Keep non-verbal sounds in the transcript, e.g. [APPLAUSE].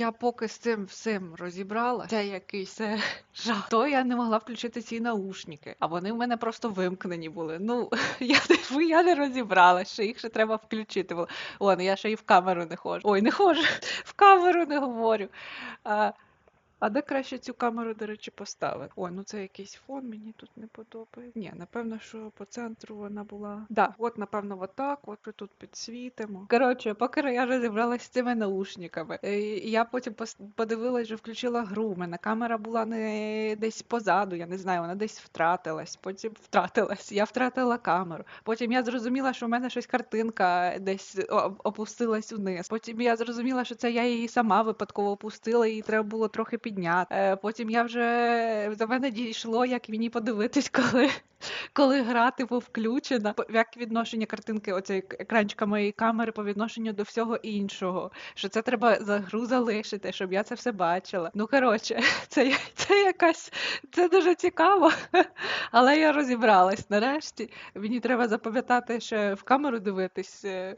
я поки з цим всім розібрала, це якийсь е, жах. То я не могла включити ці наушники, а вони в мене просто вимкнені були. Ну, [LAUGHS] я, не я не розібрала, що їх ще треба включити. було. О, ну я ще і в камеру не ходжу. Ой, не ходжу, [LAUGHS] в камеру не говорю. А, а де краще цю камеру, до речі, поставити? Ой, ну це якийсь фон, мені тут не подобається. Ні, напевно, що по центру вона була. Да, от, напевно, отак, от ми тут підсвітимо. Коротше, поки я розібралася з цими наушниками. е, Я потім подивилась, що включила гру. Мене камера була не десь позаду, я не знаю, вона десь втратилась. Потім втратилась. Я втратила камеру. Потім я зрозуміла, що в мене щось картинка десь опустилась вниз. Потім я зрозуміла, що це я її сама випадково опустила, її треба було трохи підняти. Е, Потім я вже до мене дійшло, як мені подивитись, коли, коли гра типу включена, як відношення картинки, оцей екранчика моєї камери по відношенню до всього іншого. Що це треба за гру залишити, щоб я це все бачила. Ну коротше, [LAUGHS] це, це якась це дуже цікаво, [LAUGHS] але я розібралась нарешті. Мені треба запам'ятати ще в камеру дивитись. е,